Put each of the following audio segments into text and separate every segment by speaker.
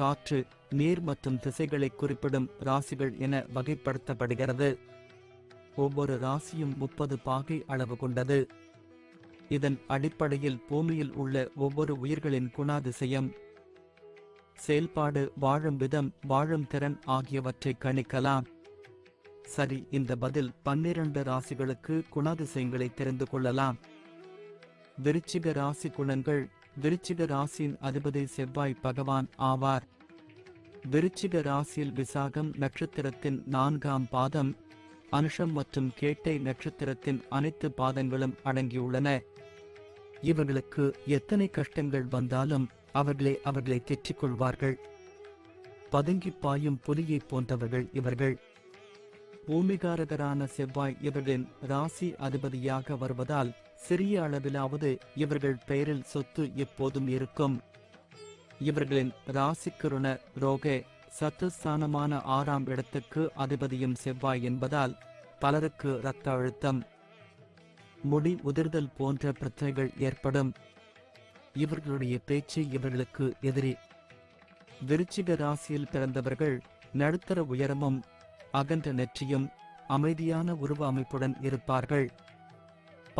Speaker 1: காற்று நீர் மற்றும் திசைகளை குறிப்பிடும் ராசிகள் என வகைப்படுத்தப்படுகிறது. ஒவ்வொரு ராசியும் முப்பது பாகை அளவு கொண்டது. இதன் அடிப்படையில் பூமியில் உள்ள ஒவ்வொரு உயிர்களின் குணாதிசயம் செயல்பாடு வாழும் விதம் வாழும் திறன் ஆகியவற்றை கணிக்கலாம். சரி இந்த பதில் பன்னிரண்டு ராசிகளுக்கு குணாதிசயங்களை தெரிந்து கொள்ளலாம். விருச்சிக ராசி குணங்கள் விருச்சிக ராசியின் அதிபதி செவ்வாய் பகவான் ஆவார். விருச்சிக ராசியில் விசாகம் நட்சத்திரத்தின் நான்காம் பாதம் அனுஷம் மற்றும் கேட்டை நட்சத்திரத்தின் அனைத்து பாதங்களும் அடங்கியுள்ளன. இவர்களுக்கு எத்தனை கஷ்டங்கள் வந்தாலும் அவர்களே அவர்களை தெற்றிக் கொள்வார்கள் பதுங்கி பாயும் புலியைப் போன்றவர்கள் இவர்கள். பூமிகாரகரான செவ்வாய் இவர்களின் ராசி அதிபதியாக வருவதால் சிறிய அளவிலாவது இவர்கள் பெயரில் சொத்து எப்போதும் இருக்கும். இவர்களின் ராசிக்குருண ரோக சத்துஸ்தானமான ஆறாம் இடத்துக்கு அதிபதியும் செவ்வாய் என்பதால் பலருக்கு இரத்த அழுத்தம். முடி உதிர்தல் போன்ற பிரச்சனைகள் ஏற்படும். இவர்களுடைய பேச்சு இவர்களுக்கு எதிரி. விருச்சிக ராசியில் பிறந்தவர்கள் நடுத்தர உயரமும் அகன்ற நெற்றியும் அமைதியான உருவ அமைப்புடன் இருப்பார்கள்.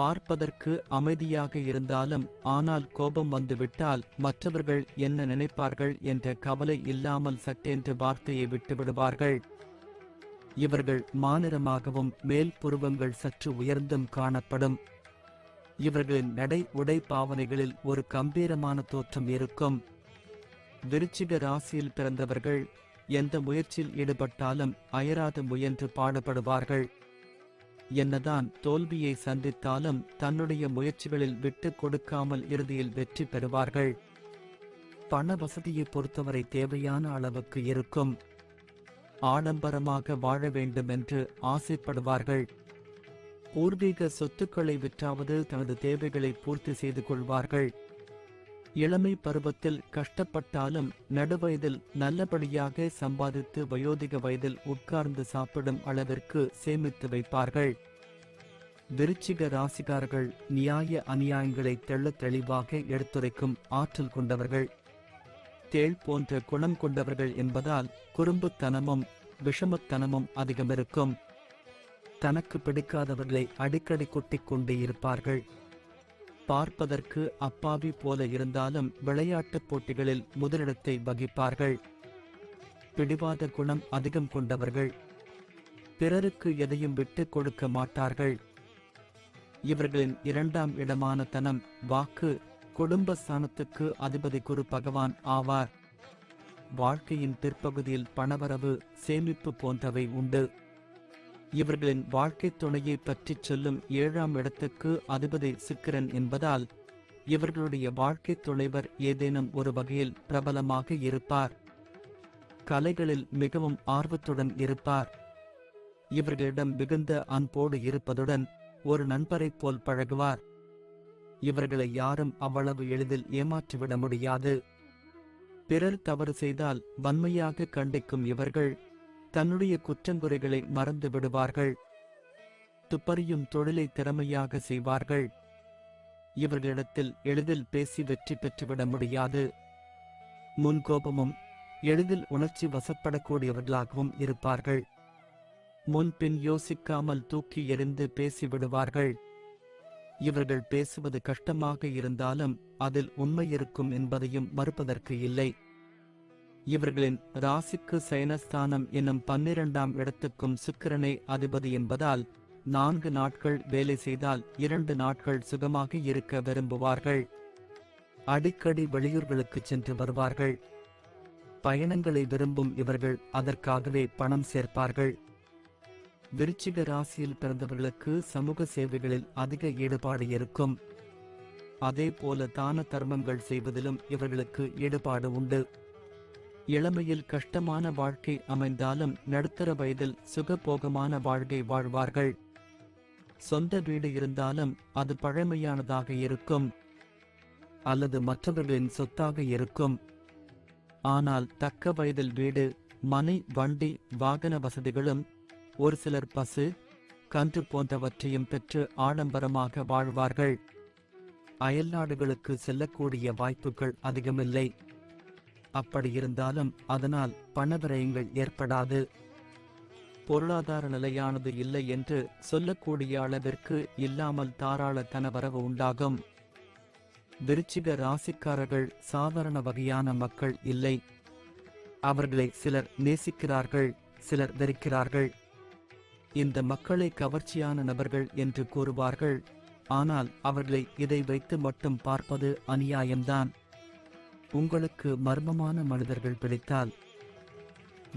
Speaker 1: பார்ப்பதற்கு அமைதியாக இருந்தாலும் ஆனால் கோபம் வந்துவிட்டால் மற்றவர்கள் என்ன நினைப்பார்கள் என்ற கவலை இல்லாமல் சட்டென்று வார்த்தையை விட்டுவிடுவார்கள். இவர்கள் மாநிறமாகவும் மேல் புருவங்கள் சற்று உயர்ந்தும் காணப்படும். இவர்களின் நடை உடை பாவனைகளில் ஒரு கம்பீரமான தோற்றம் இருக்கும். விருச்சிக ராசியில் பிறந்தவர்கள் எந்த முயற்சியில் ஈடுபட்டாலும் அயராது முயன்று பாடுபடுவார்கள். என்னதான் தோல்வியை சந்தித்தாலும் தன்னுடைய முயற்சிகளில் விட்டுக் கொடுக்காமல் இறுதியில் வெற்றி பெறுவார்கள். பண வசதியை பொறுத்தவரை தேவையான அளவுக்கு இருக்கும். ஆடம்பரமாக வாழ வேண்டும் என்று ஆசைப்படுவார்கள். பூர்வீக சொத்துக்களை விற்றாவது தனது தேவைகளை பூர்த்தி செய்து கொள்வார்கள். இளமை பருவத்தில் கஷ்டப்பட்டாலும் நடுவயதில் நல்லபடியாக சம்பாதித்து வயோதிக வயதில் உட்கார்ந்து சாப்பிடும் அளவிற்கு சேமித்து வைப்பார்கள். விருச்சிக ராசிகாரர்கள் நியாய அநியாயங்களை தெள்ள தெளிவாக எடுத்துரைக்கும் ஆற்றல் கொண்டவர்கள். தேள் போன்ற குணம் கொண்டவர்கள் என்பதால் குறும்புத்தனமும் விஷமத்தனமும் அதிகமிருக்கும். தனக்கு பிடிக்காதவர்களை அடிக்கடி கொட்டிக் கொண்டே இருப்பார்கள். பார்ப்பதற்கு அப்பாவி போல இருந்தாலும் விளையாட்டுப் போட்டிகளில் முதலிடத்தை வகிப்பார்கள். பிடிவாத குணம் அதிகம் கொண்டவர்கள். பிறருக்கு எதையும் விட்டுக் கொடுக்க மாட்டார்கள். இவர்களின் இரண்டாம் இடமான தனம் வாக்கு குடும்ப ஸ்தானத்துக்கு அதிபதி குரு பகவான் ஆவார். வாழ்க்கையின் பிற்பகுதியில் பணவரவு சேமிப்பு போன்றவை உண்டு. இவர்களின் வாழ்க்கைத் துணையை பற்றிச் சொல்லும் ஏழாம் இடத்துக்கு அதிபதி சிக்கிரன் என்பதால் இவர்களுடைய வாழ்க்கைத் துணைவர் ஏதேனும் ஒரு வகையில் பிரபலமாக இருப்பார். கலைகளில் மிகவும் ஆர்வத்துடன் இருப்பார். இவர்களிடம் மிகுந்த அன்போடு இருப்பதுடன் ஒரு நண்பரைப் போல் பழகுவார். இவர்களை யாரும் அவ்வளவு எளிதில் ஏமாற்றிவிட முடியாது. பிறர் தவறு செய்தால் வன்மையாக கண்டிக்கும் இவர்கள் தன்னுடைய குற்றங்குறைகளை மறந்து விடுவார்கள். துப்பறியும் தொழிலை திறமையாக செய்வார்கள். இவர்களிடத்தில் எளிதில் பேசி வெற்றி பெற்றுவிட முடியாது. முன்கோபமும் எளிதில் உணர்ச்சி வசப்படக்கூடியவர்களாகவும் இருப்பார்கள். முன்பின் யோசிக்காமல் தூக்கி எறிந்து பேசிவிடுவார்கள். இவர்கள் பேசுவது கஷ்டமாக இருந்தாலும் அதில் உண்மை இருக்கும் என்பதையும் மறுப்பதற்கு இல்லை. இவர்களின் ராசிக்கு சயனஸ்தானம் என்னும் பன்னிரண்டாம் இடத்துக்கும் சுக்கிரனை அதிபதி என்பதால் நான்கு நாட்கள் வேலை செய்தால் இரண்டு நாட்கள் சுகமாக இருக்க விரும்புவார்கள். அடிக்கடி வெளியூர்களுக்கு சென்று வருவார்கள். பயணங்களை விரும்பும் இவர்கள் அதற்காகவே பணம் சேர்ப்பார்கள். விருச்சிக ராசியில் பிறந்தவர்களுக்கு சமூக சேவைகளில் அதிக ஈடுபாடு இருக்கும். அதே போல தான தர்மங்கள் செய்வதிலும் இவர்களுக்கு ஈடுபாடு உண்டு. இளமையில் கஷ்டமான வாழ்க்கை அமைந்தாலும் நடுத்தர வயதில் சுகபோகமான வாழ்க்கை வாழ்வார்கள். சொந்த வீடு இருந்தாலும் அது பழமையானதாக இருக்கும். அல்லது மற்றவர்களின் சொத்தாக இருக்கும். ஆனால் தக்க வயதில் வீடு மனை வண்டி வாகன வசதிகளும் ஒரு சிலர் பசு கன்று போன்றவற்றையும் பெற்று ஆடம்பரமாக வாழ்வார்கள். அயல்நாடுகளுக்கு செல்லக்கூடிய வாய்ப்புகள் அதிகமில்லை. அப்படி இருந்தாலும் அதனால் பணவிரயங்கள் ஏற்படாது. பொருளாதார நிலையானது இல்லை என்று சொல்லக்கூடிய அளவிற்கு இல்லாமல் தாராள தனவரவு உண்டாகும். விருச்சிக ராசிக்காரர்கள் சாதாரண வகையான மக்கள் இல்லை. அவர்களை சிலர் நேசிக்கிறார்கள் சிலர் வெறுக்கிறார்கள். இந்த மக்களை கவர்ச்சியான நபர்கள் என்று கூறுவார்கள். ஆனால் அவர்களை இதை வைத்து மட்டும் பார்ப்பது அநியாயம்தான். உங்களுக்கு மர்மமான மனிதர்கள் பிடித்தால்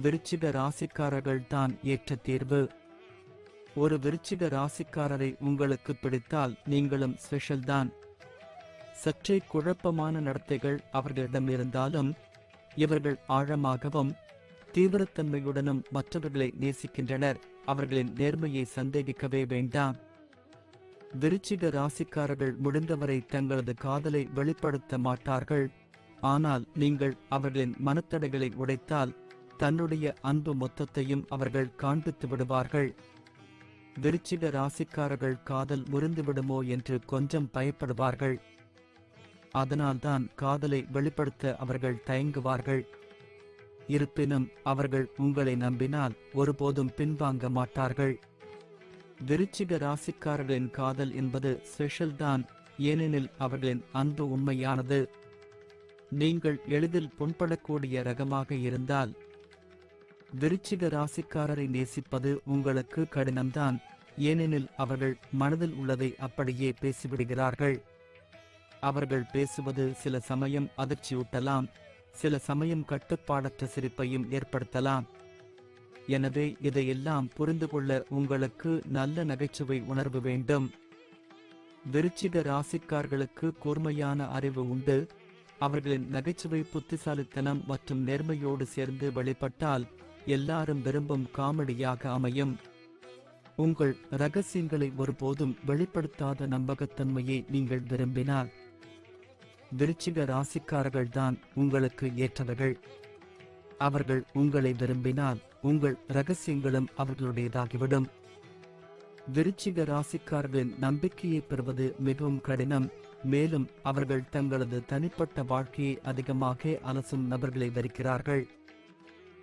Speaker 1: விருச்சிக ராசிக்காரர்கள் தான் ஏற்ற தேர்வு. ஒரு விருச்சிக ராசிக்காரரை உங்களுக்கு பிடித்தால் நீங்களும் ஸ்பெஷல் தான். சற்றே குழப்பமான நடத்தைகள் அவர்களிடம் இருந்தாலும் இவர்கள் ஆழமாகவும் தீவிரத்தன்மையுடனும் மற்றவர்களை நேசிக்கின்றனர். அவர்களின் நேர்மையை சந்தேகிக்கவே வேண்டாம். விருச்சிக ராசிக்காரர்கள் முடிந்தவரை தங்களது காதலை வெளிப்படுத்த மாட்டார்கள். ஆனால் நீங்கள் அவர்களின் மனத்தடைகளை உடைத்தால் தன்னுடைய அன்பு மொத்தத்தையும் அவர்கள் காண்பித்து விடுவார்கள். விருச்சிக ராசிக்காரர்கள் காதல் முறிந்துவிடுமோ என்று கொஞ்சம் பயப்படுவார்கள். அதனால்தான் காதலை வெளிப்படுத்த அவர்கள் தயங்குவார்கள். இருப்பினும் அவர்கள் உங்களை நம்பினால் ஒருபோதும் பின்வாங்க மாட்டார்கள். விருச்சிக ராசிக்காரர்களின் காதல் என்பது ஸ்பெஷல் தான் ஏனெனில் அவர்களின் அன்பு உண்மையானது. நீங்கள் எளிதில் புண்படக்கூடிய ரகமாக இருந்தால் விருச்சிக ராசிக்காரரை நேசிப்பது உங்களுக்கு கடினம்தான். ஏனெனில் அவர்கள் மனதில் உள்ளதை அப்படியே பேசிவிடுகிறார்கள். அவர்கள் பேசுவது சில சமயம் அதிர்ச்சியூட்டலாம் சில சமயம் கட்டுப்பாடற்ற சிரிப்பையும் ஏற்படுத்தலாம். எனவே இதையெல்லாம் புரிந்து கொள்ள உங்களுக்கு நல்ல நகைச்சுவை உணர்வு வேண்டும். விருச்சிக ராசிக்கார்களுக்கு கூர்மையான அறிவு உண்டு. அவர்களின் நகைச்சுவை புத்திசாலித்தனம் மற்றும் நேர்மையோடு சேர்ந்து வெளிப்பட்டால் எல்லாரும் விரும்பும் காமெடியாக அமையும். உங்கள் ரகசியங்களை ஒருபோதும் வெளிப்படுத்தாத நம்பகத்தன்மையை நீங்கள் விரும்பினால் விருச்சிக ராசிக்காரர்கள்தான் உங்களுக்கு ஏற்றவர்கள். அவர்கள் உங்களை விரும்பினால் உங்கள் ரகசியங்களும் அவர்களுடையதாகிவிடும். விருச்சிக ராசிக்காரர்களின் நம்பிக்கையை பெறுவது மிகவும் கடினம். மேலும் அவர்கள் தங்களது தனிப்பட்ட வாழ்க்கையை அதிகமாக அலசும் நபர்களை வருகிறார்கள்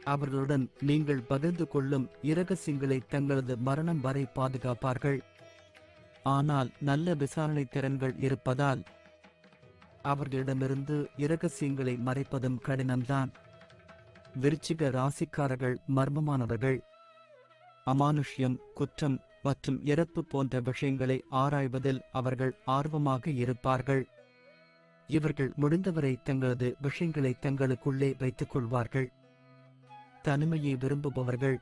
Speaker 1: அவர்களுடன் நீங்கள் பகிர்ந்து கொள்ளும் இரகசியங்களை தங்களது மரணம் வரை பாதுகாப்பார்கள். ஆனால் நல்ல விசாரணை திறன்கள் இருப்பதால் அவர்களிடமிருந்து இரகசியங்களை மறைப்பதும் கடினம்தான். விருச்சிக ராசிக்காரர்கள் மர்மமானவர்கள். அமானுஷ்யம் குற்றம் மற்றும் இறப்பு போன்ற விஷயங்களை ஆராய்வதில் அவர்கள் ஆர்வமாக இருப்பார்கள். இவர்கள் முடிந்தவரை தங்களது விஷயங்களை தங்களுக்குள்ளே வைத்துக் கொள்வார்கள். தனிமையை விரும்புபவர்கள்.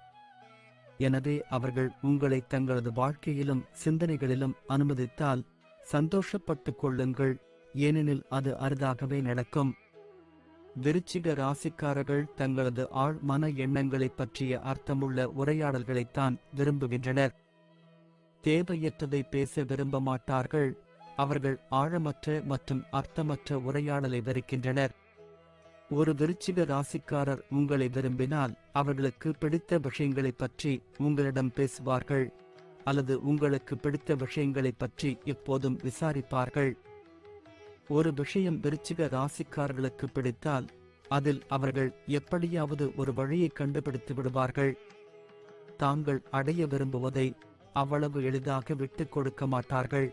Speaker 1: எனவே அவர்கள் உங்களை தங்களது வாழ்க்கையிலும் சிந்தனைகளிலும் அனுமதித்தால் சந்தோஷப்பட்டுக் கொள்ளுங்கள் ஏனெனில் அது அரிதாகவே நடக்கும். விருச்சிக ராசிக்காரர்கள் தங்களது ஆழ் மன எண்ணங்களைப் பற்றிய அர்த்தமுள்ள உரையாடல்களைத்தான் விரும்புகின்றனர். தேவையற்றதை பேச விரும்ப மாட்டார்கள் அவர்கள் ஆழமற்ற மற்றும் அர்த்தமற்ற உரையாடலை வெறுக்கின்றனர். ஒரு விருச்சிக ராசிக்காரர் உங்களை விரும்பினால் அவர்களுக்கு பிடித்த விஷயங்களைப் பற்றி உங்களிடம் பேசுவார்கள். அல்லது உங்களுக்கு பிடித்த விஷயங்களைப் பற்றி எப்போதும் விசாரிப்பார்கள். ஒரு விஷயம் விருச்சிக ராசிக்காரர்களுக்கு பிடித்தால் அதில் அவர்கள் எப்படியாவது ஒரு வழியை கண்டுபிடித்து விடுவார்கள். தாங்கள் அடைய விரும்புவதை அவ்வளவு எளிதாக விட்டுக் கொடுக்க மாட்டார்கள்.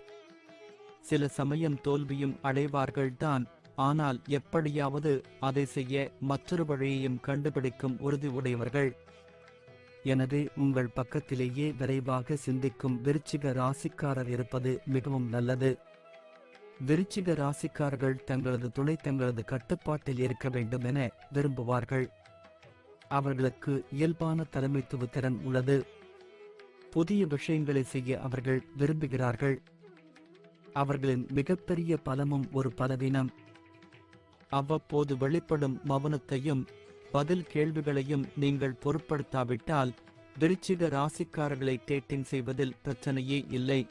Speaker 1: சில சமயம் தோல்வியும் அடைவார்கள்தான். ஆனால் எப்படியாவது அதை செய்ய மற்றொரு வழியையும் கண்டுபிடிக்கும் உறுதி உடையவர்கள். எனவே உங்கள் பக்கத்திலேயே விரைவாக சிந்திக்கும் விருச்சிக ராசிக்காரர் இருப்பது மிகவும் நல்லது. விருச்சிக ராசிக்காரர்கள் தங்களது துணை தங்களது கட்டுப்பாட்டில் இருக்க வேண்டும் என விரும்புவார்கள். அவர்களுக்கு இயல்பான தலைமைத்துவ திறன் உள்ளது. புதிய விஷயங்களை செய்ய அவர்கள் விரும்புகிறார்கள். அவர்களின் மிகப்பெரிய பலமும் ஒரு பலவீனம். அவ்வப்போது வெளிப்படும் மௌனத்தையும் பதில் கேள்விகளையும் நீங்கள் பொருட்படுத்தாவிட்டால் விருச்சிக ராசிக்காரர்களை டேட்டிங் செய்வதில் பிரச்சனையே இல்லை.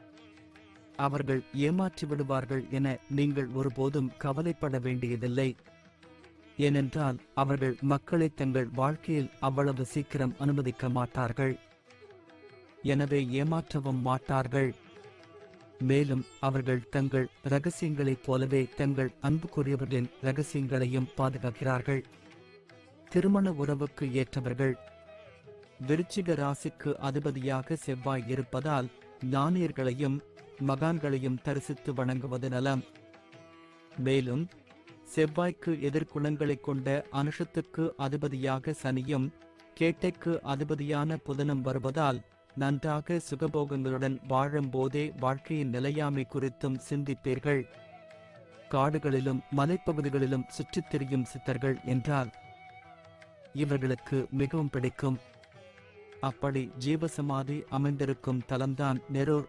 Speaker 1: அவர்கள் ஏமாற்றி விடுவார்கள் என நீங்கள் ஒருபோதும் கவலைப்பட வேண்டியதில்லை. ஏனென்றால் அவர்கள் மக்களை தங்கள் வாழ்க்கையில் அவ்வளவு சீக்கிரம் அனுமதிக்க மாட்டார்கள். எனவே ஏமாற்றவும் மாட்டார்கள். மேலும் அவர்கள் தங்கள் ரகசியங்களைப் போலவே தங்கள் அன்புக்குரியவர்களின் ரகசியங்களையும் பாதுகாக்கிறார்கள். திருமண உறவுக்கு ஏற்றவர்கள். விருச்சிக ராசிக்கு அதிபதியாக செவ்வாய் இருப்பதால் ஞானியர்களையும் மகான்களையும் தரிசித்து வணங்குவது நலம். மேலும் செவ்வாய்க்கு எதிர்குணங்களைக் கொண்ட அனுஷத்துக்கு அதிபதியாக சனியும் கேட்டைக்கு அதிபதியான புதனும் வருவதால் நன்றாக சுகபோகங்களுடன் வாழும்போதே வாழ்க்கையின் நிலையாமை குறித்தும் சிந்திப்பீர்கள். காடுகளிலும் மலைப்பகுதிகளிலும் சுற்றித் திரியும் சித்தர்கள் என்றால் இவர்களுக்கு மிகவும் பிடிக்கும். அப்படி ஜீவசமாதி அமைந்திருக்கும் தலம்தான் நெரூர்.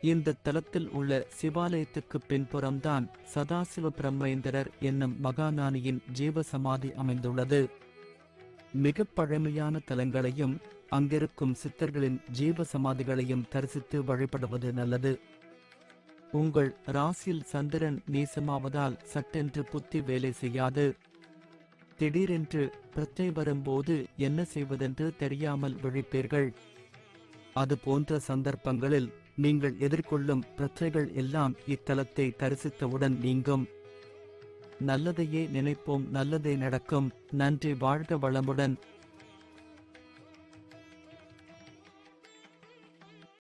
Speaker 1: இந்த தலத்தில் உள்ள சிவாலயத்துக்கு பின்புறம்தான் சதாசிவ பிரம்மேந்திரர் என்னும் மகாஞானியின் ஜீவசமாதி அமைந்துள்ளது. மிக பழமையான தலங்களையும் அங்கிருக்கும் சித்தர்களின் ஜீவ சமாதிகளையும் தரிசித்து வழிபடுவது நல்லது. உங்கள் ராசியில் சந்திரன் நீசமாவதால் சட்டென்று புத்தி வேலை செய்யாது. திடீரென்று பிரச்சனை வரும்போது என்ன செய்வதென்று தெரியாமல் விழிப்பீர்கள். அது போன்ற சந்தர்ப்பங்களில் நீங்கள் எதிர்கொள்ளும் பிரச்சனைகள் எல்லாம் இத்தலத்தை தரிசித்தவுடன் நீங்கும். நல்லதையே நினைப்போம் நல்லதே நடக்கும். நன்றி வாழ்க வளமுடன்.